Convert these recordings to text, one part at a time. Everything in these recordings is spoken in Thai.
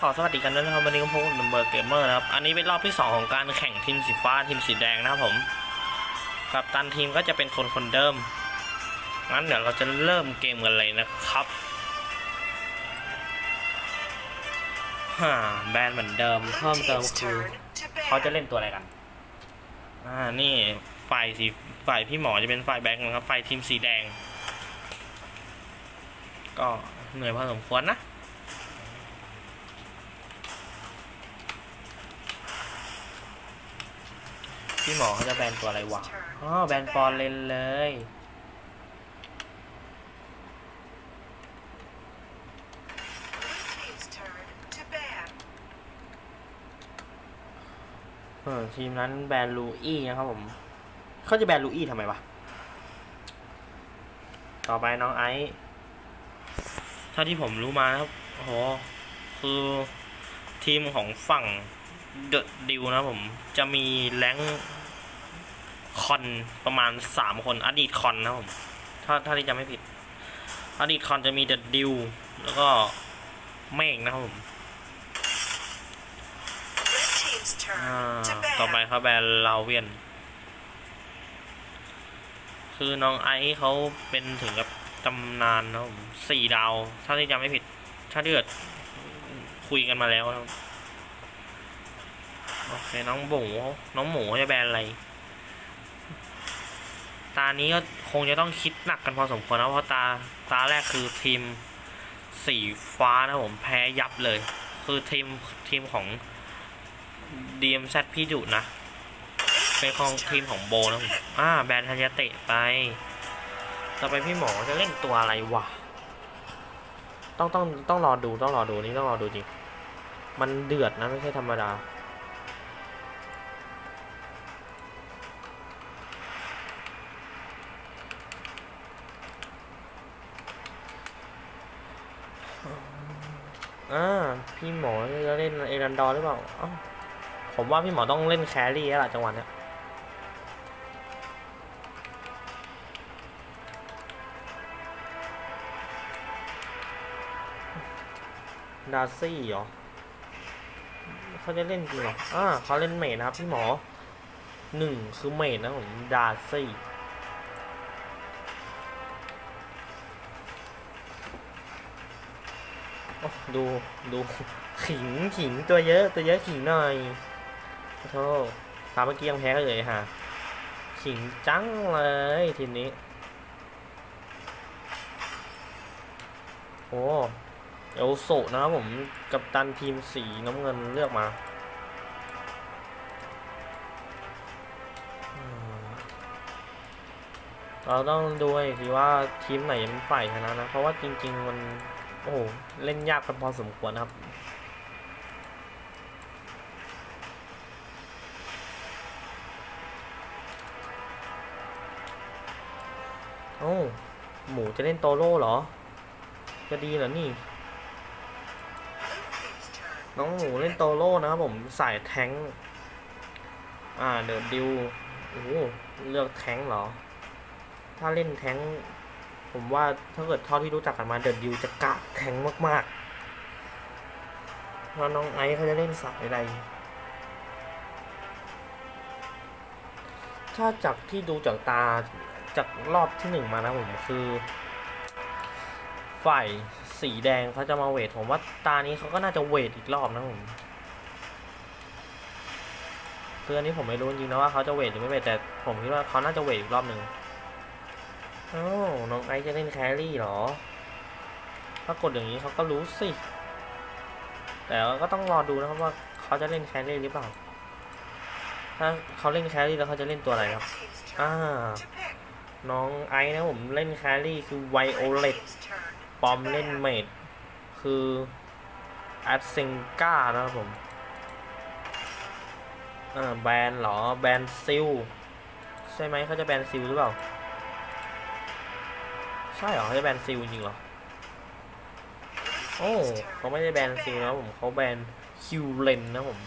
ขอสวัสดีกันด้วยนะครับวันนี้ก็พบกับนัมเบอร์เกมเมอร์นะครับอันนี้เป็นรอบที่ 2 ของการแข่งทีมสีฟ้าทีมสีแดงนะครับผมกับตันทีมก็จะเป็นคนคนเดิมงั้นเดี๋ยวเราจะเริ่มเกมกันเลยนะครับฮ่าแบนเหมือนเดิมเพิ่มเติมคือเขาจะเล่นตัวอะไรกันอ่านี่ฝ่ายสีฝ่ายพี่หมอจะเป็นฝ่ายแบงค์นะครับฝ่ายทีมสีแดง ก็เหนื่อยพอสมควรนะ พี่หมอเขาจะแบนตัวอะไรวะ อ๋อ แบนฟอร์เรนเลย เออ ทีมนั้นแบนลูอี้นะครับผม เขาจะแบนลูอี้ทำไมวะ ต่อไปน้องไอซ์ถ้าที่ผมรู้มาครับโอ้โห คือทีมของฝั่งเดอะดิวนะผม จะมีแรง ค์คอนประมาณสามคนอดีตคอนนะครับผมถ้าถ้าที่จะไม่ผิด อดีตคอนจะมีเดอะดิวแล้วก็เมฆนะครับผมอ่าต่อไปเขาแบนลาเวียน คือน้องไอซ์เขาเป็นถึงกับตำนานนะครับผมสี่ดาว ถ้าที่จำไม่ผิด ถ้าที่เกิดคุยกันมาแล้วนะครับ โอเค น้องหมูน้องหมูเขาจะแบนอะไร ตานี้ก็คงจะต้องคิดหนักกันพอสมควรนะเพราะตาตาแรกคือทีมสีฟ้านะผมแพ้ยับเลย คือทีมทีมของ DMZ พี่ดุนะเป็นของทีมของโบนะผมอ่าแบรนด์ธัญเตะไป ต่อไปพี่หมอจะเล่นตัวอะไรวะต้องต้องต้องรอดูต้องรอดูนี่ต้องรอดูจริง มันเดือดนะไม่ใช่ธรรมดา อ่าพี่หมอจะเล่นเอรันดอร์หรือเปล่าอ้าผมว่าพี่หมอต้องเล่นแครี่แล้วล่ะจังหวะเนี้ยดาร์ซี่เหรอเขาจะเล่นจริงเหรออ่าเขาเล่นเมดนะครับพี่หมอหนึ่งคือเมดนะผมดาร์ซี่ ดูดูขิงขิงตัวเยอะตัวเยอะขิงหน่อยขอโทษตามเมื่อกี้ยังแพ้ก็เลยฮะขิงจังเลยทีนี้ โอ้เอลโซนะครับผมกับตันทีมสีน้ำเงินเลือกมาเราต้องดูอีกทีว่าทีมไหนเป็นฝ่ายชนะนะ เพราะว่าจริง ๆ มัน โอ้เล่นยากกันพอสมควรครับ โอ้หมูจะเล่นโตโร่เหรอ จะดีเหรอนี่ น้องหมูเล่นโตโร่นะครับผมสายแทงอ่าเดี๋ยวดิวโอ้เลือกแทงเหรอ ถ้าเล่นแทง ผมว่าถ้าเกิดเท่าที่รู้จักกันมาเดอะดิวจะกะแทงมากๆแล้วน้องไอซ์เขาจะเล่นสายอะไร ถ้าจากที่ดูจากตาจากรอบที่หนึ่งมานะผมคือ ฝ่ายสีแดงเขาจะมาเวทผมว่าตานี้เขาก็น่าจะเวทอีกรอบนะผมคืออันนี้ผมไม่รู้จริงนะว่าเขาจะเวทหรือไม่เวทแต่ผมคิดว่าเขาน่าจะเวทอีกรอบหนึ่ง อ้าวน้องไอซ์จะเล่นแครี่เหรอ ถ้ากดอย่างนี้เขาก็รู้สิ แต่ก็ต้องรอดูนะครับว่าเขาจะเล่นแครี่หรือเปล่า ถ้าเขาเล่นแครี่แล้วเขาจะเล่นตัวอะไรครับ อ่า น้องไอซ์นะผมเล่นแครี่คือไวโอเลตปอมเล่นเมดคือแอดเซงก้านะครับผมอ่าแบนหรอ แบนซิล ใช่ไหมเขาจะแบนซิลหรือเปล่า ใช่เหรอเขาจะแบนซิลจริงเหรอ โอ้เขาไม่ได้แบนซิลนะผมเขาแบนคิวเลนนะผม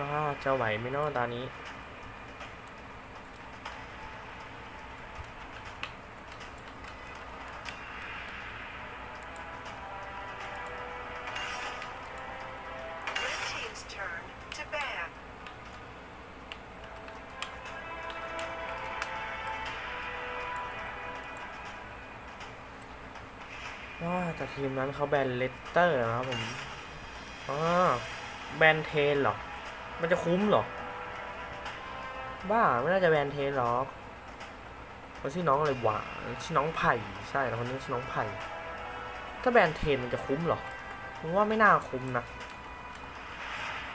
ว่าจะไหวไหมเนาะตอนนี้ ว่าแต่ทีมนั้นเขาแบนเลสเตอร์นะครับผมอ่าแบนเทนเหรอ มันจะคุ้มเหรอ บ้าไม่น่าจะแบนเทนหรอกเขาชื่อน้องอะไรวะชื่อน้องไผ่ใช่แล้วคนนี้ชื่อน้องไผ่ถ้าแบนเทนมันจะคุ้มเหรอผมว่าไม่น่าคุ้มนะ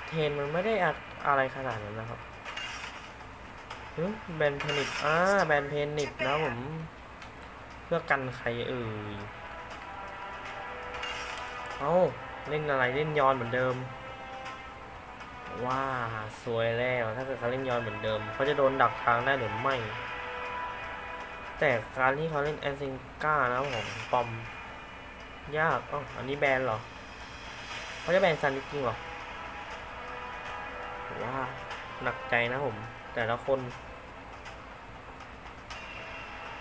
เทนมันไม่ได้อะอะไรขนาดนั้นนะครับแบนเพนิกอ่าแบนเพนิกนะผม เพื่อกันใครเอ่ย เอ้าเล่นอะไรเล่นย้อนเหมือนเดิม ว้าสวยแล้วถ้าเกิดเขาเล่นย้อนเหมือนเดิมเขาจะโดนดักทางได้หรือไม่ แต่การที่เขาเล่นแอซิงก้านะของปอม ยากอ๋ออันนี้แบนเหรอเขาจะแบนซันจริงเหรอว้าหนักใจนะผม แต่ละคน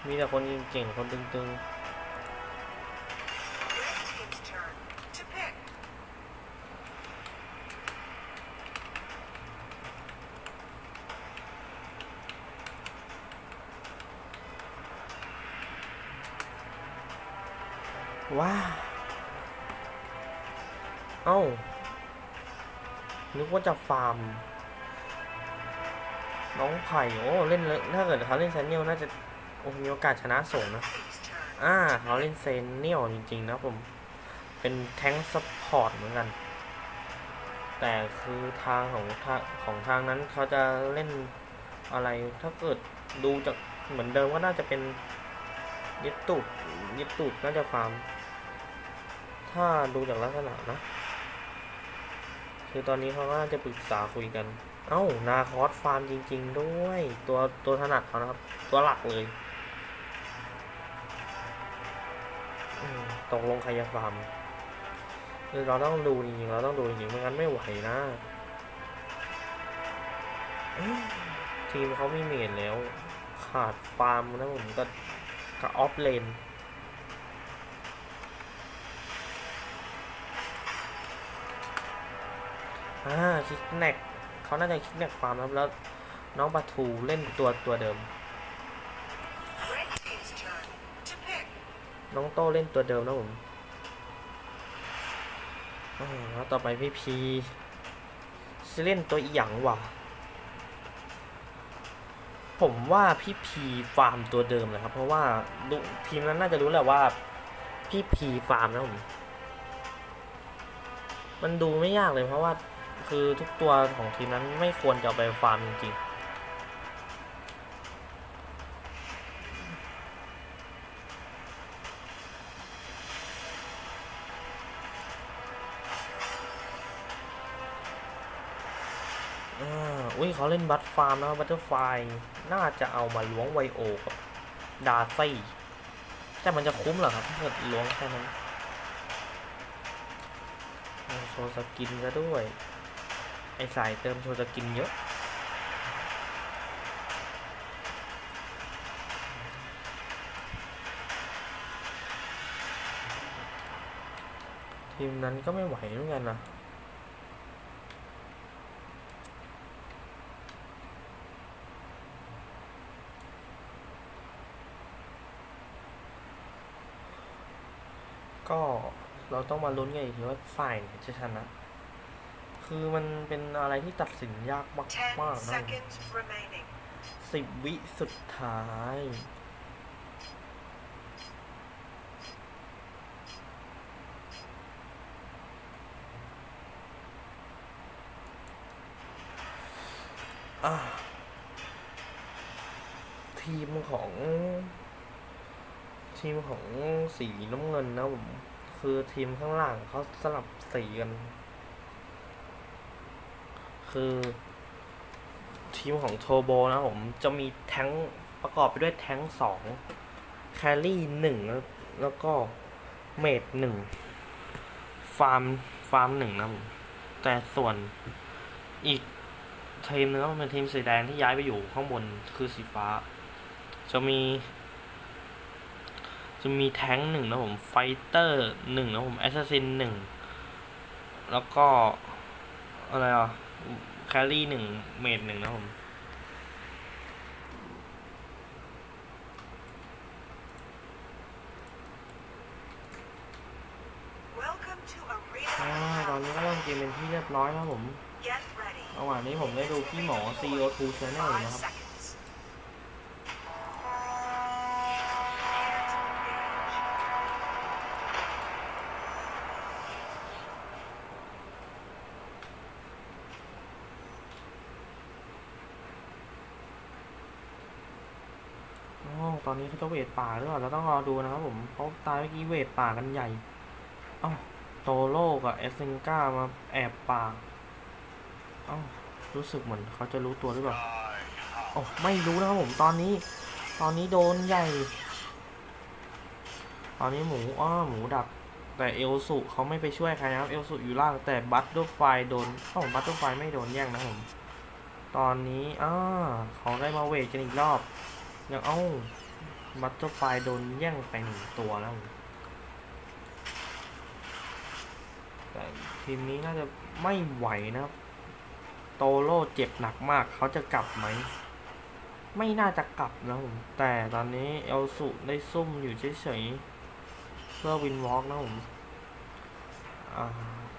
มีแต่คนเก่งๆคนตึง Red ว้าเอ้า นึกว่าจะฟาร์ม น้องไผ่โอ้เล่นเลยถ้าเกิดเขาเล่นแซนเนียลน่าจะโอ้มีโอกาสชนะสูงนะ อ่าเขาเล่นเซนเนียลจริง ๆ นะผม เป็นแท้งซัพพอร์ตเหมือนกัน แต่คือทางของทางของทางนั้นเขาจะเล่นอะไรถ้าเกิดดูจากเหมือนเดิมก็น่าจะเป็นยึดตูดยึดตูดน่าจะฟาร์ม ถ้าดูจากลักษณะนะ คือตอนนี้เขาก็น่าจะปรึกษาคุยกัน เอ้า นาคอสฟาร์มจริง ๆ ด้วย ตัวตัวถนัดเขานะครับ ตัวหลักเลย ตกลงใครจะฟาร์มคือเราต้องดูจริงๆเราต้องดูจริงๆไม่งั้นไม่ไหวนะทีมเขาไม่เมนแล้ว ขาดฟาร์มนะผมก็กับออฟเลน อ่าคิกแนกเขาน่าจะคิกแนกฟาร์มครับแล้วน้องปะทูเล่นตัวตัวเดิม น้องโต้เล่นตัวเดิมนะผมแล้วต่อไปพี่พีจะเล่นตัวอีหยังวะผมว่าพี่พีฟาร์มตัวเดิมเลยครับ เพราะว่าทีมนั้นน่าจะรู้แหละว่า พี่พีฟาร์มนะผม มันดูไม่ยากเลยเพราะว่า คือทุกตัวของทีมนั้นไม่ควรจะไปฟาร์มจริงๆอ่าอุ้ยเขาเล่นบัตฟาร์มนะบัตเตอร์ไฟน่าจะเอามาล้วงไวโอกับดาซี่แต่มันจะคุ้มเหรอครับถ้าเกิดล้วงแค่นั้นเอาโชว์สกินซะด้วย ไอสายเติมโชว์สกินเยอะทีมนั้นก็ไม่ไหวเหมือนกันนะก็เราต้องมาลุ้นกันอีกทีว่าฝ่ายจะชนะ คือมันเป็นอะไรที่ตัดสินยากมาก Ten มากนะ seconds remaining. สิบวิสุดท้ายอะทีมของ ทีมของสีน้ำเงินนะผม คือทีมข้างล่างเขาสลับสีกัน คือทีมของโทโบนะผมจะมีแท้งประกอบไปด้วยแท้งสองแครี่หนึ่งแล้วก็เมดหนึ่งฟาร์มฟาร์มหนึ่งนะผมแต่ส่วนอีกทีมนื้อมันเป็นทีมสีแดงที่ย้ายไปอยู่ข้างบนคือสีฟ้า จะมี จะมีแท้งหนึ่งนะผมไฟเตอร์หนึ่งนะผมแอสซัสซินหนึ่งแล้วก็อะไรอะ คลรี่หนึ่งเมดหนึ่งนะผม Welcome to อ่า Arena ตอนนี้ก็เริ่มเกมเป็นที่เรียบร้อยแล้วผม Get ready. ระหว่างนี้ผมได้ดูพี่หมอ CO2 Channel อยู่ Five นะครับ อ๋อตอนนี้เขาจะเวทป่าหรือเปล่าเราต้องรอดูนะครับผมเขาตายเมื่อกี้เวทป่ากันใหญ่ เอ้าโตโลกับเอสเซนก้ามาแอบป่า เอ้ารู้สึกเหมือนเขาจะรู้ตัวหรือเปล่าโอ้ไม่รู้นะครับผมตอนนี้ ตอนนี้โดนใหญ่ ตอนนี้หมูอ้อหมูดับ แต่เอลสุเขาไม่ไปช่วยใครนะครับเอลสุอยู่ล่างแต่บัตเตอร์ไฟโดนเอ้าบัตเตอร์ไฟไม่โดนแย่งนะผมตอนนี้อ้าเขาได้มาเวทกันอีกรอบ ยังเอ้า บัตเตอร์ไฟโดนแย่งไปหนึ่งตัวแล้ว แต่ทีมนี้น่าจะไม่ไหวนะครับ โตโร่เจ็บหนักมาก เขาจะกลับไหม ไม่น่าจะกลับนะผม แต่ตอนนี้เอลสุได้ซุ่มอยู่เฉยๆ เพื่อวินวอล์กนะผมอ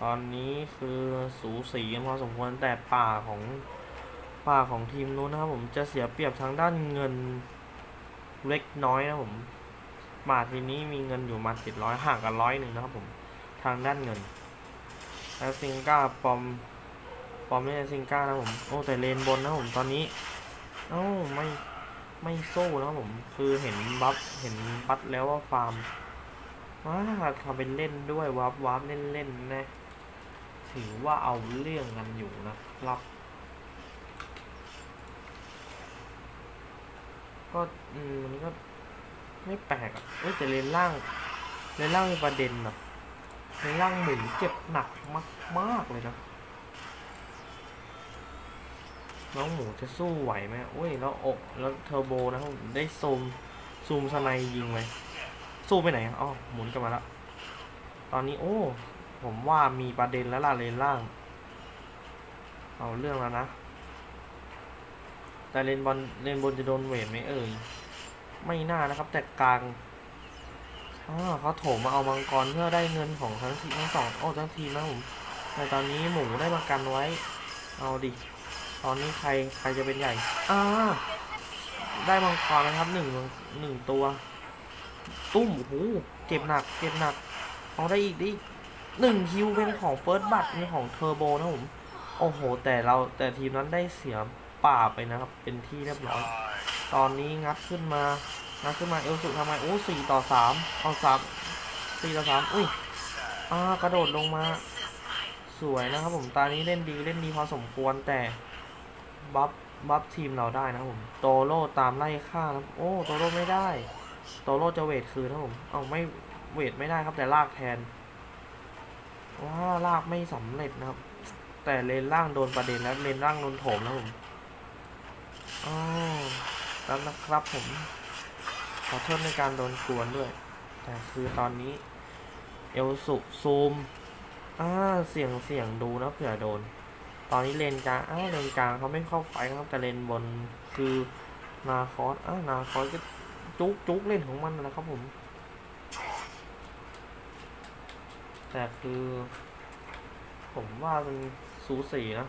ตอนนี้คือสูสีกันพอสมควรแต่ป่าของป่าของทีมนู้นนะครับผมจะเสียเปรียบทางด้านเงิน เล็กน้อยนะผมป่าทีนี้มีเงินอยู่มาเจ็ดร้อยห่างกันร้อยหนึ่งนะครับผม ทางด้านเงิน แล้วซิงก้าปอม ปอมไม่ใช่ซิงก้านะผม โอ้แต่เลนบนนะผมตอนนี้ เอ้าไม่ไม่สู้นะผม คือเห็นบัฟเห็นบัฟแล้วว่าฟาร์มว้าทำเป็นเล่นด้วยวับวับเล่นเล่นๆนะ ถือว่าเอาเรื่องกันอยู่นะครับ ก็อืมมันก็ไม่แปลกอะเอ้ยแต่เลนล่างเลนล่างมีประเด็นแบบในร่างหมุนเจ็บหนักมากมากเลยนะน้องหมูจะสู้ไหวไหมโอ้ยแล้วอกแล้วเทอร์โบนะครับได้ซูมซูมสไนยิงเลยสู้ไปไหนอะอ๋อหมุนกลับมาแล้วตอนนี้โอ้ ผมว่ามีประเด็นแล้วล่ะเลนล่าง เอาเรื่องแล้วนะ แต่เลนบอลเลนบนจะโดนเวทไหมเอ่ยไม่น่านะครับ แต่กลางอ๋อเขาโถมมาเอามังกรเพื่อได้เงินของทั้งทีทั้งสองโอ้ทั้งทีมนะผมแต่ตอนนี้หมูได้มากันไว้ เอาดิตอนนี้ใครใครจะเป็นใหญ่อ่าได้มังกรนะครับหนึ่งหนึ่งตัว ตุ้มโอ้โหเจ็บหนักเจ็บหนักเอาได้อีกดิหนึ่งคิวเป็นของเฟิร์สบัตเป็นของเทอร์โบนะผมโอ้โห แต่เราแต่ทีมนั้นได้เสีย ป่าไปนะครับ เป็นที่เรียบร้อย ตอนนี้งัดขึ้นมา งัดขึ้นมาเอลสุทำไมโอ้สี่ต่อสามเอาสามสี่ต่อสามอุ้ยอ่ากระโดดลงมา สวยนะครับผม ตานี้เล่นดีเล่นดีพอสมควรแต่บัฟบัฟทีมเราได้นะครับผม โตโร่ตามไล่ฆ่านะโอ้โตโร่ไม่ได้ โตโร่จะเวทคืนนะครับผมเอาไม่เวทไม่ได้ครับแต่ลากแทนว้าลากไม่สำเร็จนะครับ แต่เลนล่างโดนประเด็นแล้วเลนล่างโดนโถมแล้วผม อ๋อแล้วนะครับผม ขอโทษในการโดนกวนด้วย แต่คือตอนนี้ เอลสุซูมอ่าเสียงเสียงดูนะเผื่อโดน ตอนนี้เลนกลางอ้าวเลนกลางเขาไม่เข้าไฟครับแต่เลนบนคือนาคอสอ้านาคอสก็จุกจุกเล่นของมันนะครับผม แต่คือ ผมว่ามันสูสีนะ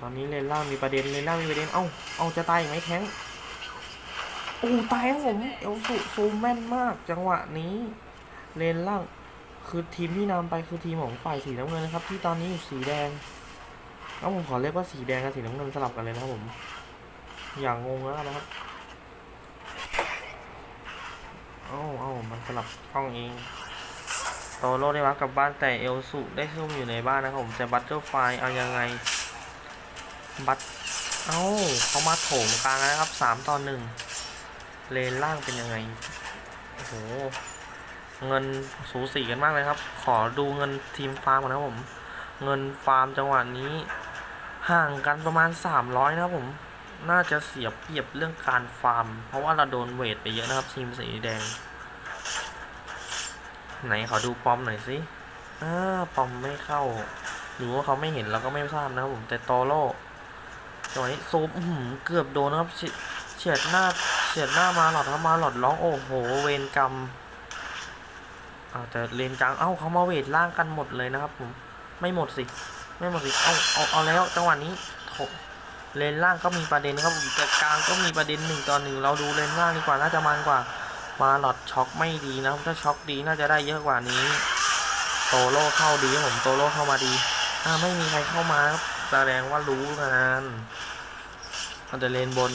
ตอนนี้เลนล่างมีประเด็นเลนล่างมีประเด็น เอ้า เอาจะตายอีกไหมแท้งโอ้ตายครับผมเอลสุซูมแม่นมากจังหวะนี้เลนล่างคือทีมที่นำไปคือทีมของฝ่ายสีน้ำเงินนะครับ ที่ตอนนี้อยู่สีแดงแล้วผมขอเรียกว่าสีแดงกับสีน้ำเงินสลับกันเลยนะครับผม อย่างงงแล้วนะครับเอ้าเอ้ามันสลับช่องเองโตโร่ได้วักกลับบ้านแต่เอลสุได้ซุ่มอยู่ในบ้านนะครับผมแต่บัตเตอร์ไฟเอายังไง บัตเอ้าเขามาโถมกลางแล้วนะครับสามต่อหนึ่งเลนล่างเป็นยังไง โอ้โห เงินสูสีกันมากเลยครับ ขอดูเงินทีมฟาร์มก่อนนะครับผม เงินฟาร์มจังหวะนี้ ห่างกันประมาณ 300 นะครับผม น่าจะเสียเปรียบเรื่องการฟาร์ม เพราะว่าเราโดนเวทไปเยอะนะครับทีมสีแดง ไหนขอดูปอมหน่อยสิอ่าปอมไม่เข้า หรือว่าเขาไม่เห็นเราก็ไม่ทราบนะครับผม แต่โตโร่ จังหวะนี้ซูมเกือบโดนนะครับเฉียดหน้าเฉียดหน้ามาหลอดครับมาหลอดร้องโอ้โห เวรกรรมอาวแต่เลนกลางเอ้าเขามาเวทล่างกันหมดเลยนะครับผมไม่หมดสิไม่หมดสิเอาเอาเอาแล้วจังหวะนี้เลนล่างก็มีประเด็นครับแต่กลางก็มีประเด็นหนึ่งต่อหนึ่งเราดูเลนล่างดีกว่าน่าจะมันกว่า มาหลอดช็อกไม่ดีนะถ้าช็อกดีน่าจะได้เยอะกว่านี้โตโร่เข้าดีผมโตโร่เข้ามาดีอ่าไม่มีใครเข้ามาครับแสดงว่ารู้งาน เอาแต่เลนบน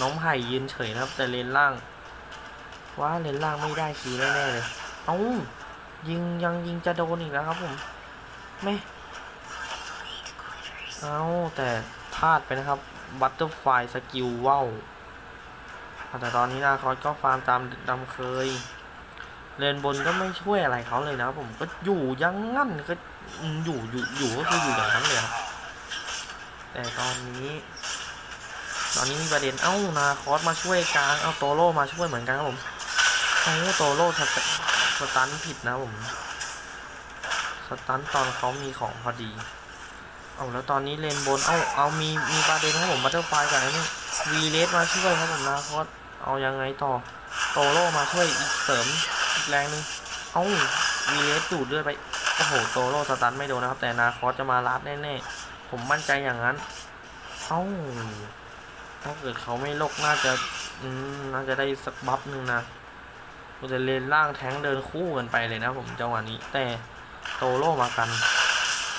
น้องไผ่ยืนเฉยนะครับ แต่เลนล่างว่าเลนล่างไม่ได้คิวแน่ๆเลยเอ้ายิงยังยิงจะโดนอีกแล้วครับผมไม่เอาแต่พลาดไปนะครับบัตเตอร์ไฟสกิลว้าวแต่ตอนนี้นาคอสก็ฟาร์มตามดำเคย เลนบนก็ไม่ช่วยอะไรเขาเลยนะครับผมก็อยู่ยังงั้นก็อยู่อยู่อยู่ก็คืออยู่อย่างนั้นเลยครับแต่ตอนนี้ ตอนนี้มีประเด็นเอ้านาคอสมาช่วยกลางเอาโตโร่มาช่วยเหมือนกันครับผมเอ้โตโร่สตสตันผิดนะผมสตันตอนเขามีของพอดีเอาแล้วตอนนี้เลนบนเอ้าเอามีมีประเด็นครับผมบัตเตอร์ไฟกับไอ้นี่วีเลสมาช่วยครับผมนาคอสเอายังไงต่อโตโร่มาช่วยอีกเสริมอีกแรงหนึงเอ้าวีเลสดูดเลือดไปโอ้โหโตโร่สตันไม่โดนนะครับ แต่นาคอสจะมาลัดแน่ๆผมมั่นใจอย่างนั้นเอ้า ถ้าเกิดเขาไม่ลกน่าจะอืมน่าจะได้สักบัฟหนึ่งนะกูจะเลนล่างแทงเดินคู่กันไปเลยนะผมจังหวะนี้ แต่โตโร่มากัน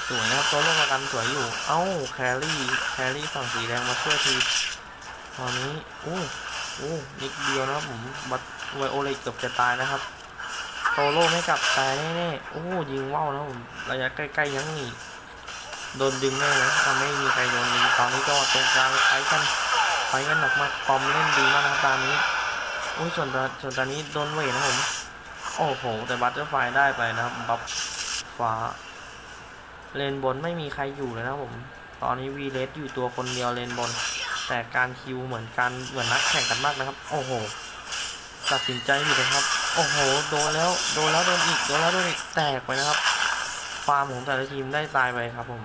สวยนะครับโตโร่มากันสวยอยู่ เอ้าแครี่แครี่ฝั่งสีแดงมาช่วยทีตอนนี้โอ้โอ้นิดเดียวนะครับผมบัตไวโอเลตเกือบจะตายนะครับโตโร่ไม่กลับตายแน่ๆโอ้ยิงว่าวนะผมระยะใกล้ๆยังหนีโดนดึงแน่นะถ้าไม่มีใครโดนดึงตอนนี้ก็ตรงกลางไฟกัน ไฟกันหนักมากปอมเล่นดีมากนะครับตอนนี้โอ้ยส่วนตอนส่วนตอนนี้โดนเวทนะผมโอ้โหแต่บัตเตอร์ไฟได้ไปนะครับบัฟฟ้า เลนบนไม่มีใครอยู่เลยนะผม ตอนนี้วีเลสอยู่ตัวคนเดียวเลนบน แต่การคิวเหมือนกันเหมือนนักแข่งกันมากนะครับ โอ้โหตัดสินใจผิดนะครับ โอ้โห โดนแล้ว โดนแล้วโดนอีก โดนแล้วโดนอีก แตกไปนะครับ ฟาร์มของแต่ละทีมได้ตายไปครับผม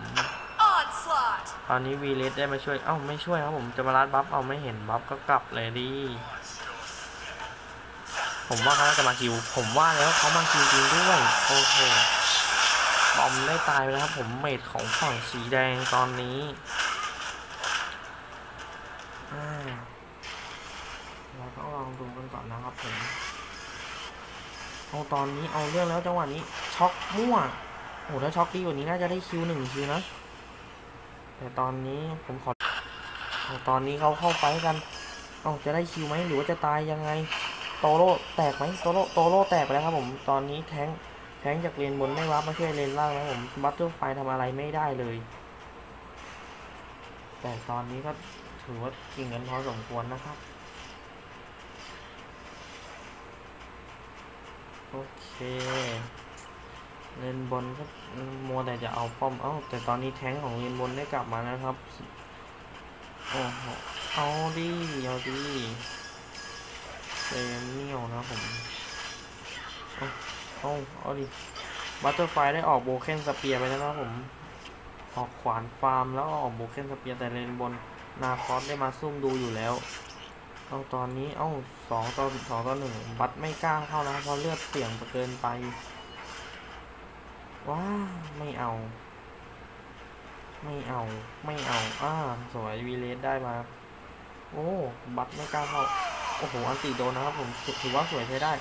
ตอนนี้วีเลสได้มาช่วย เอ้าไม่ช่วยครับผมจะมาลัดบัฟเอาไม่เห็นบัฟก็กลับเลยดีผมว่าเขาจะมาคิว ผมว่าแล้วเขามาคิวจริงด้วยโอ้โหบอมได้ตายไปแล้วครับผมเมดของฝั่งสีแดงตอนนี้อ่าเราก็ลองดูกันก่อนนะครับผมเอาตอนนี้เอาเรื่องแล้วจังหวะนี้ช็อกมั่วโอ้ถ้าช็อกดีกว่านี้น่าจะได้คิวหนึ่งคิวนะ แต่ตอนนี้ผมขอตอนนี้เขาเข้าไฟกันเอาจะได้คิวไหมหรือว่าจะตายยังไง โตโร่แตกไหมโตโร่โตโร่แตกไปแล้วครับผมตอนนี้แทงแทงจากเลนบนไม่รับมาช่วยเลนล่างนะผมบัตเตอร์ไฟทำอะไรไม่ได้เลย แต่ตอนนี้ก็ถือว่ากิ่งกันพอสมควรนะครับโอเค เลนบนก็มัวแต่จะเอาป้อม เอ้า แต่ตอนนี้แท้งของเลนบนได้กลับมานะครับ โอ้โห เอาดิเอาดิเซมเนียวนะผมเอาเอาเอาดิบัตเตอร์ไฟได้ออกโบเคนสเปียร์ไปแล้วนะผม ออกขวานฟาร์มแล้วออกโบเคนสเปียร์แต่เลนบนนาคอสได้มาซุ่มดูอยู่แล้ว เอาตอนนี้ เอ้าสองต่อสองต่อหนึ่งบัตไม่กล้าเข้านะเพราะเลือดเสี่ยงเกินไป ว้าไม่เอา ไม่เอา ไม่เอาอ่าสวยวีเลสได้มา โอ้ บัตไม่กล้าเข้า โอ้โห อันติโดนนะครับผมถือว่าสวยใช้ได้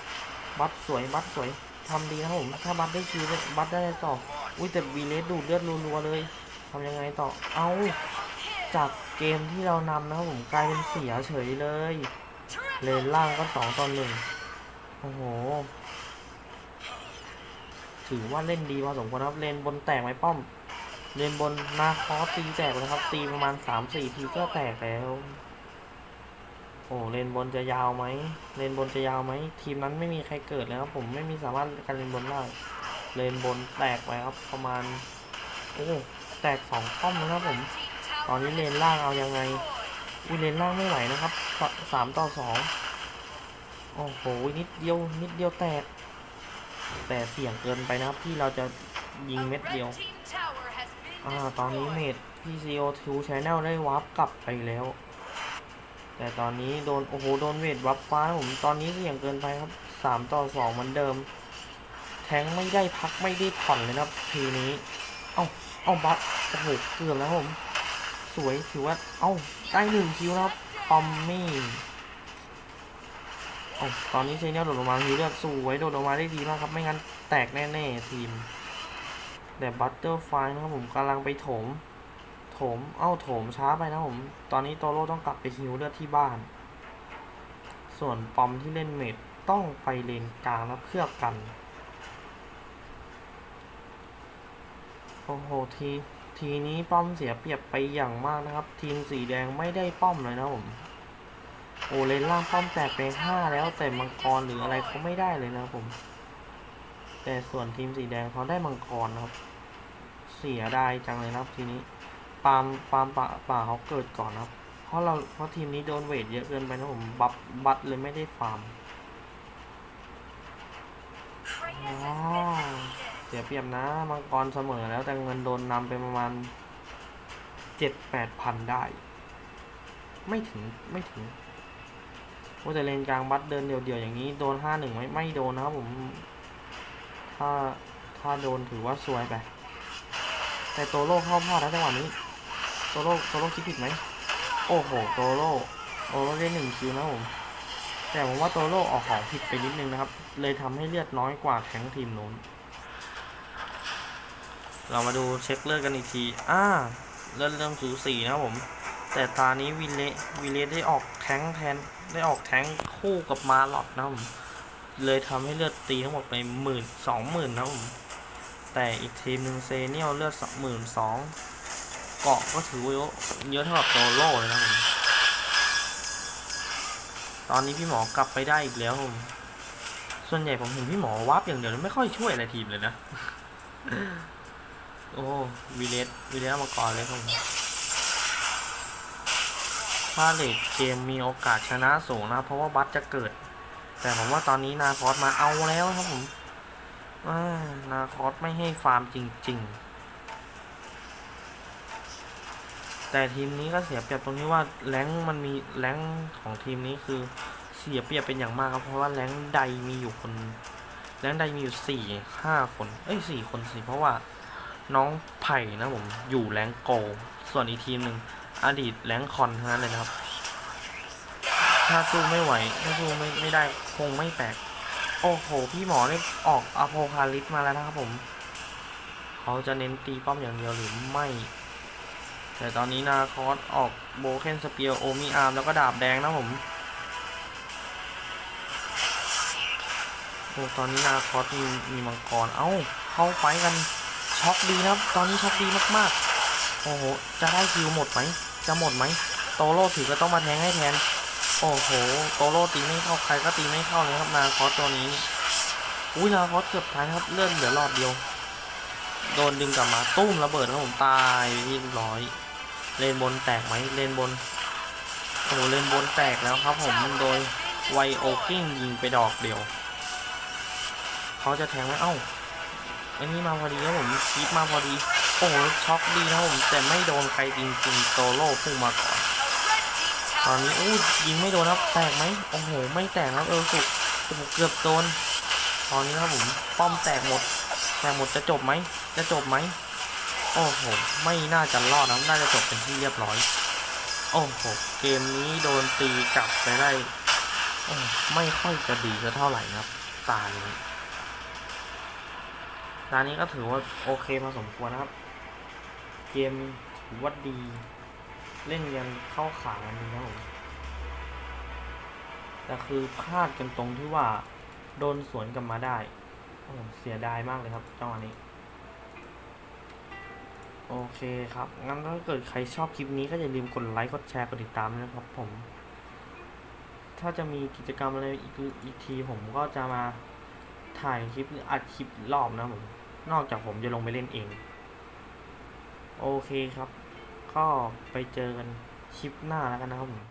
บัตสวย บัตสวยทำดีนะผม ถ้าบัตได้คิวเนี่ยบัตได้ต่อ อุ้ยแต่วีเลสดูดเลือดรัวๆเลยทำยังไงต่อ เอาจากเกมที่เรานำนะครับผมกลายเป็นเสียเฉยเลย เลนล่างก็สองต่อหนึ่งโอ้โห ถือว่าเล่นดีพอสมควรนะครับเลนบนแตกไหมป้อมเลนบนนาคอสตีแตกแล้วครับ ตีประมาณสามสี่ทีก็แตกแล้ว โอ้เลนบนจะยาวไหมเลนบนจะยาวไหมทีมนั้นไม่มีใครเกิดเลยครับผมไม่มีสามารถการเลนบนได้เลนบนแตกไปครับประมาณโอ้แตกสองป้อมแล้วนะครับผม ตอนนี้เลนล่างเอายังไงอุ้ยเลนล่างไม่ไหวนะครับสามต่อสองโอ้โหนิดเดียวนิดเดียวแตก แต่เสี่ยงเกินไปนะครับที่เราจะยิงเม็ดเดียว อ่า ตอนนี้เมด PCO2 Channel ได้วาร์ปกลับไปแล้ว แต่ตอนนี้โดน โอ้โห โดนเวทวับฟ้านะผม ตอนนี้เสี่ยงเกินไปครับสามต่อสองเหมือนเดิม แทงไม่ได้พักไม่ได้ผ่อนเลยนะครับทีนี้ เอ้า เอ้าบัตโอ้โห เกือบแล้วครับผม สวย ถือว่า เอ้า ได้หนึ่งคิวนะครับปอมมี่เอ้า ตอนนี้เซเนียลโดดลงมาฮิวเลือดสวยโดดลงมาได้ดีมากครับ ไม่งั้นแตกแน่ๆทีม แต่บัตเตอร์ไฟนะครับผมกำลังไปโถม โถม เอ้าโถมช้าไปนะผม ตอนนี้โตโร่ต้องกลับไปฮิวเลือดที่บ้าน ส่วนปอมที่เล่นเมดต้องไปเลนกลางแล้วเพื่อกัน โอ้โหทีทีนี้ป้อมเสียเปรียบไปอย่างมากนะครับ ทีมสีแดงไม่ได้ป้อมเลยนะผม โอ้เลนล่างป้อมแตกไปห้าแล้วแต่มังกรหรืออะไรเขาไม่ได้เลยนะผม แต่ส่วนทีมสีแดงเขาได้มังกรนะครับ เสียดายจังเลยนะครับทีนี้ปามปามป่าป่าเขาเกิดก่อนนะครับ เพราะเราเพราะทีมนี้โดนเวทเยอะเกินไปนะผมบัฟบัตเลยไม่ได้ฟาร์มอ๋อเสียเปรียบนะมังกรเสมอแล้วแต่เงินโดนนำไปประมาณเจ็ดแปดพันได้ ไม่ถึงไม่ถึง ว่าแต่เลนกลางบัตเดินเดี่ยวๆอย่างนี้โดนห้าหนึ่งไหมไม่โดนนะครับผม ถ้าถ้าโดนถือว่าซวยไป แต่โตโร่เข้าพลาดแล้วจังหวะนี้ โตโร่โตโร่คิดผิดไหม โอ้โห โตโร่โตโร่ได้หนึ่งคิวนะผม แต่ผมว่าโตโร่ออกของผิดไปนิดนึงนะครับ เลยทำให้เลือดน้อยกว่าแข้งทีมนู้น เรามาดูเช็คเลือดกันอีกที อ่า เลือดเริ่มสูสีนะครับผม แต่ตานี้วินเลวินเลได้ออกแท้งแทน ได้ออกแทงคู่กับมาหลอดนะผมเลยทำให้เลือดตีทั้งหมดไปหมื่นสองหมื่นนะผมแต่อีกทีมหนึ่งเซเนียลเลือดสองหมื่นสองเกาะก็ถือว่าเยอะเยอะเท่ากับโตโร่เลยนะผมตอนนี้พี่หมอกลับไปได้อีกแล้วผมส่วนใหญ่ผมเห็นพี่หมอวับอย่างเดียวไม่ค่อยช่วยอะไรทีมเลยนะ โอ้วีเลสวีเลสมาก่อนเลยครับผม ถ้าเลดเกมมีโอกาสชนะสูงนะเพราะว่าบัตจะเกิด แต่ผมว่าตอนนี้นาคอสมาเอาแล้วครับผมนาคอสไม่ให้ฟาร์มจริง ๆ แต่ทีมนี้ก็เสียเปรียบตรงที่ว่าแรงมันมีแรงของทีมนี้คือเสียเปรียบเป็นอย่างมากครับเพราะว่าแรงใดมีอยู่คนแรงใดมีอยู่สี่ห้าคน เอ้ยสี่คนสิเพราะว่า น้องไผ่นะผมอยู่แรงโก ส่วนอีกทีมหนึ่งอดีตแรงคอนทั้งนั้นเลยนะครับ ถ้าสู้ไม่ไหว ถ้าสู้ไม่ไม่ได้คงไม่แปลก โอ้โห พี่หมอได้ออกอโพคาลิปมาแล้วนะครับผม เขาจะเน้นตีป้อมอย่างเดียวหรือไม่ แต่ตอนนี้นาคอสออกโบเคนสเปียโอมีอาร์มแล้วก็ดาบแดงนะผมโอ้ตอนนี้นาคอสมีมีมังกร เอ้า เข้าไฟกัน ช็อกดีนะครับ ตอนนี้ช็อกดีมากๆ โอ้โห จะได้คิวหมดไหม จะหมดไหม โตโร่ถือก็ต้องมาแทงให้แทน โอ้โห โตโร่ตีไม่เข้าใครก็ตีไม่เข้าเลยครับนาคอสตัวนี้ อุ้ยนาคอสเกือบตายครับ เลื่อนเหลือรอดเดียว โดนดึงกลับมาตุ้มระเบิดแล้วผมตายไปที่เรียบร้อย เลนบนแตกไหมเลนบน โอ้โหเลนบนแตกแล้วครับผมโดยไวโอกิ้งยิงไปดอกเดียว เขาจะแทงไหมเอ้า อันนี้มาพอดีครับผมคีปมาพอดี โอ้โหช็อกดีนะครับผมแต่ไม่โดนใครจริงๆโตโร่พุ่งมาก่อนตอนนี้อู้ยิงไม่โดนครับแตกไหมโอ้โหไม่แตกครับเอลสุกโอ้โหเกือบโดนตอนนี้ครับผมป้อมแตกหมดแตกหมดจะจบไหมจะจบไหมโอ้โหไม่น่าจะรอดนะน่าจะจบเป็นที่เรียบร้อย โอ้โหเกมนี้โดนตีกลับไปได้โอ้ไม่ค่อยจะดีสักเท่าไหร่นะครับตานี้ ตานี้ก็ถือว่าโอเคพอสมควรนะครับ เกมถือว่าดี เล่นยันเข้าขากันดีนะผมแต่คือพลาดกันตรงที่ว่าโดนสวนกลับมาได้โอ้เสียดายมากเลยครับจังหวะนี้ โอเคครับ งั้นถ้าเกิดใครชอบคลิปนี้ก็อย่าลืมกดไลค์ กดแชร์ กดติดตามนะครับผม ถ้าจะมีกิจกรรมอะไรอีกอีกทีผมก็จะมา ถ่ายคลิปหรืออัดคลิปรอบนะผม นอกจากผมจะลงไปเล่นเอง โอเคครับ ก็ไปเจอกันคลิปหน้าแล้วกันนะครับผม